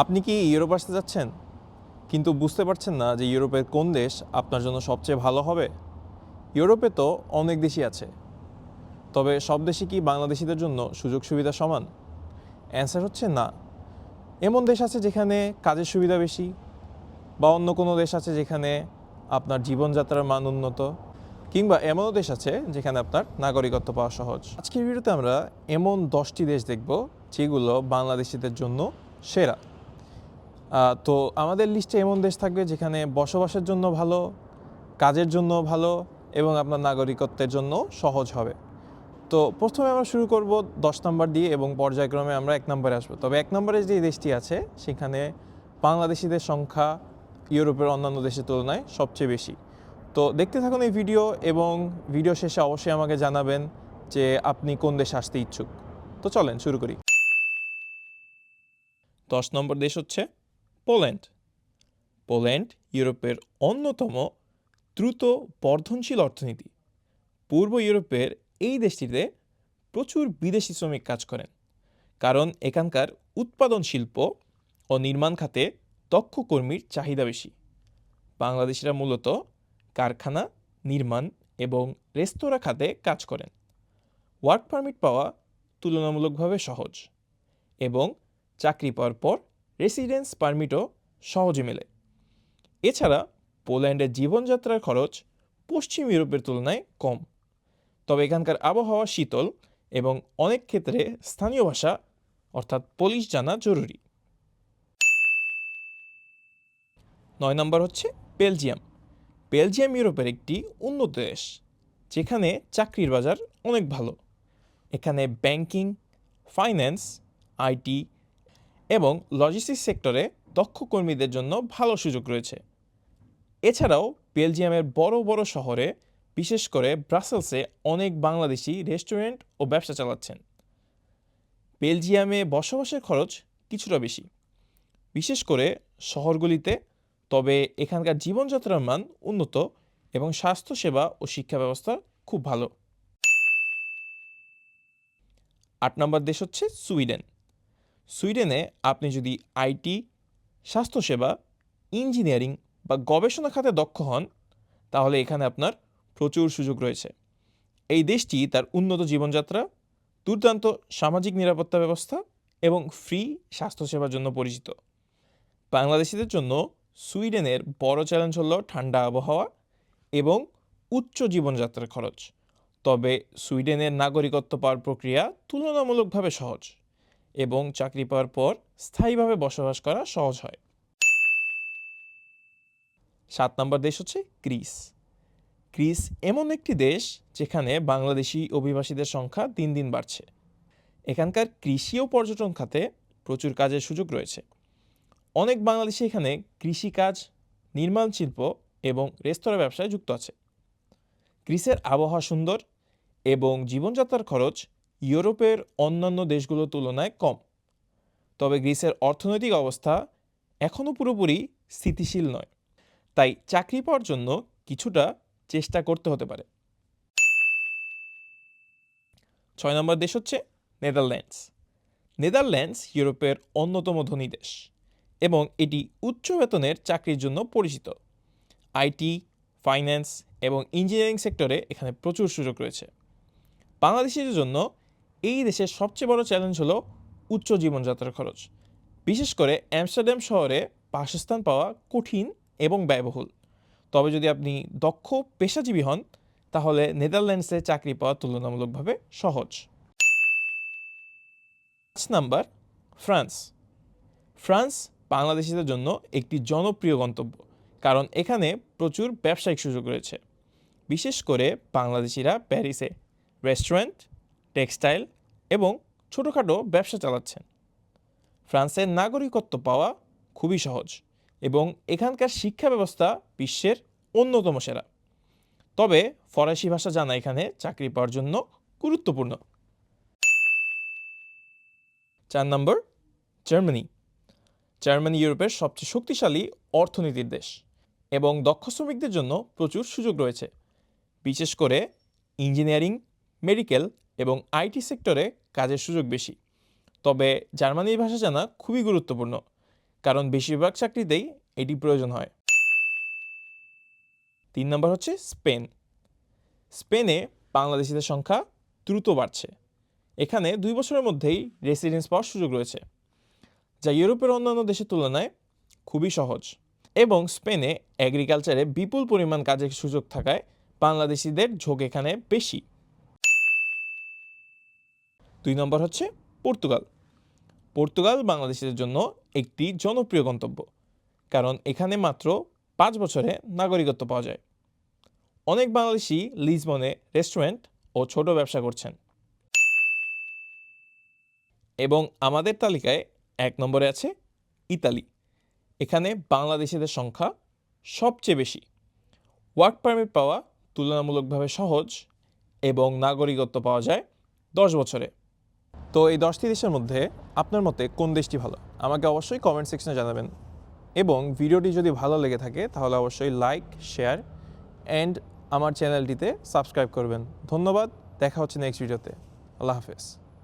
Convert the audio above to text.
আপনি কি ইউরোপ আসতে যাচ্ছেন? কিন্তু বুঝতে পারছেন না যে ইউরোপের কোন দেশ আপনার জন্য সবচেয়ে ভালো হবে? ইউরোপে তো অনেক দেশই আছে। তবে সব দেশে কি বাংলাদেশিদের জন্য সুযোগ সুবিধা সমান? অ্যান্সার হচ্ছে না। এমন দেশ আছে যেখানে কাজের সুবিধা বেশি বা অন্য কোনো দেশ আছে যেখানে আপনার জীবনযাত্রার মান উন্নত কিংবা এমনও দেশ আছে যেখানে আপনার নাগরিকত্ব পাওয়া সহজ। আজকের ভিডিওতে আমরা এমন দশটি দেশ দেখব যেগুলো বাংলাদেশিদের জন্য সেরা। তো আমাদের লিস্টে এমন দেশ থাকবে যেখানে বসবাসের জন্য ভালো, কাজের জন্য ভালো এবং আপনার নাগরিকত্বের জন্য সহজ হবে। তো প্রথমে আমরা শুরু করব দশ নম্বর দিয়ে এবং পর্যায়ক্রমে আমরা এক নম্বরে আসব। তবে এক নম্বরে যে দেশটি আছে, সেখানে বাংলাদেশিদের সংখ্যা ইউরোপের অন্যান্য দেশের তুলনায় সবচেয়ে বেশি। তো দেখতে থাকুন এই ভিডিও এবং ভিডিও শেষে অবশ্যই আমাকে জানাবেন যে আপনি কোন দেশে আসতে ইচ্ছুক। তো চলেন, শুরু করি। দশ নম্বর দেশ হচ্ছে পোল্যান্ড। পোল্যান্ড ইউরোপের অন্যতম দ্রুত বর্ধনশীল অর্থনীতি। পূর্ব ইউরোপের এই দেশটিতে প্রচুর বিদেশি শ্রমিক কাজ করেন, কারণ এখানকার উৎপাদন শিল্প ও নির্মাণ খাতে দক্ষ কর্মীর চাহিদা বেশি। বাংলাদেশিরা মূলত কারখানা, নির্মাণ এবং রেস্তোরাঁ খাতে কাজ করেন। ওয়ার্ক পারমিট পাওয়া তুলনামূলকভাবে সহজ এবং চাকরি পাওয়ার পর রেসিডেন্স পারমিটও সহজে মেলে। এছাড়া পোল্যান্ডের জীবনযাত্রার খরচ পশ্চিম ইউরোপের তুলনায় কম। তবে এখানকার আবহাওয়া শীতল এবং অনেক ক্ষেত্রে স্থানীয় ভাষা, অর্থাৎ পোলিশ জানা জরুরি। নয় নম্বর হচ্ছে বেলজিয়াম। বেলজিয়াম ইউরোপের একটি উন্নত দেশ, যেখানে চাকরির বাজার অনেক ভালো। এখানে ব্যাংকিং, ফাইন্যান্স, আইটি এবং লজিস্টিক্স সেক্টরে দক্ষ কর্মীদের জন্য ভালো সুযোগ রয়েছে। এছাড়াও বেলজিয়ামের বড় বড় শহরে, বিশেষ করে ব্রাসেলসে অনেক বাংলাদেশি রেস্টুরেন্ট ও ব্যবসা চালাচ্ছেন। বেলজিয়ামে বসবাসের খরচ কিছুটা বেশি। বিশেষ করে শহরগুলিতে, তবে এখানকার জীবনযাত্রার মান উন্নত এবং স্বাস্থ্যসেবা ও শিক্ষা ব্যবস্থা খুব ভালো। আট নম্বর দেশ হচ্ছে সুইডেন। সুইডেনে আপনি যদি আইটি, স্বাস্থ্যসেবা, ইঞ্জিনিয়ারিং বা গবেষণা খাতে দক্ষ হন, তাহলে এখানে আপনার প্রচুর সুযোগ রয়েছে। এই দেশটি তার উন্নত জীবনযাত্রা, দুর্দান্ত সামাজিক নিরাপত্তা ব্যবস্থা এবং ফ্রি স্বাস্থ্যসেবার জন্য পরিচিত। বাংলাদেশিদের জন্য সুইডেনের বড় চ্যালেঞ্জ হলো ঠান্ডা আবহাওয়া এবং উচ্চ জীবনযাত্রার খরচ। তবে সুইডেনের নাগরিকত্ব পাওয়ার প্রক্রিয়া তুলনামূলকভাবে সহজ। এবং চাকরি পাওয়ার পর স্থায়ীভাবে বসবাস করা সহজ হয়। সাত নম্বর দেশ হচ্ছে গ্রিস। গ্রিস এমন একটি দেশ যেখানে বাংলাদেশি অভিবাসীদের সংখ্যা দিন দিন বাড়ছে। এখানকার কৃষি ও পর্যটন খাতে প্রচুর কাজের সুযোগ রয়েছে। অনেক বাংলাদেশি এখানে কৃষিকাজ, নির্মাণ শিল্প এবং রেস্তোরাঁ ব্যবসায় যুক্ত আছে। গ্রিসের আবহাওয়া সুন্দর এবং জীবনযাত্রার খরচ ইউরোপের অন্যান্য দেশগুলোর তুলনায় কম। তবে গ্রিসের অর্থনৈতিক অবস্থা এখনও পুরোপুরি স্থিতিশীল নয়। তাই চাকরি পাওয়ার জন্য কিছুটা চেষ্টা করতে হতে পারে। ছয় নম্বর দেশ হচ্ছে নেদারল্যান্ডস। নেদারল্যান্ডস ইউরোপের অন্যতম ধনী দেশ এবং এটি উচ্চ বেতনের চাকরির জন্য পরিচিত। আইটি, ফাইন্যান্স এবং ইঞ্জিনিয়ারিং সেক্টরে এখানে প্রচুর সুযোগ রয়েছে। বাংলাদেশের জন্য এই দেশের সবচেয়ে বড় চ্যালেঞ্জ হলো উচ্চ জীবনযাত্রার খরচ। বিশেষ করে অ্যামস্টারডাম শহরে বাসস্থান পাওয়া কঠিন এবং ব্যয়বহুল। তবে যদি আপনি দক্ষ, পেশাজীবী হন, তাহলে নেদারল্যান্ডসে চাকরি পাওয়া তুলনামূলকভাবে সহজ। পাঁচ নাম্বার, ফ্রান্স। ফ্রান্স বাংলাদেশিদের জন্য একটি জনপ্রিয় গন্তব্য, কারণ এখানে প্রচুর ব্যবসায়িক সুযোগ রয়েছে। বিশেষ করে বাংলাদেশিরা প্যারিসে রেস্টুরেন্ট, টেক্সটাইল এবং ছোটোখাটো ব্যবসা চালাচ্ছেন। ফ্রান্সের নাগরিকত্ব পাওয়া খুবই সহজ এবং এখানকার শিক্ষা ব্যবস্থা বিশ্বের অন্যতম সেরা। তবে ফরাসি ভাষা জানা এখানে চাকরি পাওয়ার জন্য গুরুত্বপূর্ণ। চার নম্বর, জার্মানি। জার্মানি ইউরোপের সবচেয়ে শক্তিশালী অর্থনীতির দেশ এবং দক্ষ শ্রমিকদের জন্য প্রচুর সুযোগ রয়েছে। বিশেষ করে ইঞ্জিনিয়ারিং, মেডিকেল এবং আইটি সেক্টরে কাজের সুযোগ বেশি। তবে জার্মানির ভাষা জানা খুবই গুরুত্বপূর্ণ, কারণ বেশিরভাগ চাকরিতেই এটি প্রয়োজন হয়। তিন নম্বর হচ্ছে স্পেন। স্পেনে বাংলাদেশিদের সংখ্যা দ্রুত বাড়ছে। এখানে দুই বছরের মধ্যেই রেসিডেন্স পাওয়ার সুযোগ রয়েছে, যা ইউরোপের অন্যান্য দেশের তুলনায় খুবই সহজ। এবং স্পেনে অ্যাগ্রিকালচারে বিপুল পরিমাণ কাজের সুযোগ থাকায় বাংলাদেশিদের ঝোঁক এখানে বেশি। দুই নম্বর হচ্ছে পর্তুগাল। পর্তুগাল বাংলাদেশিদের জন্য একটি জনপ্রিয় গন্তব্য, কারণ এখানে মাত্র পাঁচ বছরে নাগরিকত্ব পাওয়া যায়। অনেক বাংলাদেশি লিসবনে রেস্টুরেন্ট ও ছোট ব্যবসা করছেন। এবং আমাদের তালিকায় এক নম্বরে আছে ইতালি। এখানে বাংলাদেশিদের সংখ্যা সবচেয়ে বেশি। ওয়ার্ক পারমিট পাওয়া তুলনামূলকভাবে সহজ এবং নাগরিকত্ব পাওয়া যায় দশ বছরে। তো এই দশটি দেশের মধ্যে আপনার মতে কোন দেশটি ভালো? আমাকে অবশ্যই কমেন্ট সেকশনে জানাবেন। এবং ভিডিওটি যদি ভালো লেগে থাকে, তাহলে অবশ্যই লাইক শেয়ার অ্যান্ড আমার চ্যানেলটিতে সাবস্ক্রাইব করবেন। ধন্যবাদ, দেখা হচ্ছে নেক্সট ভিডিওতে আল্লাহ হাফেজ।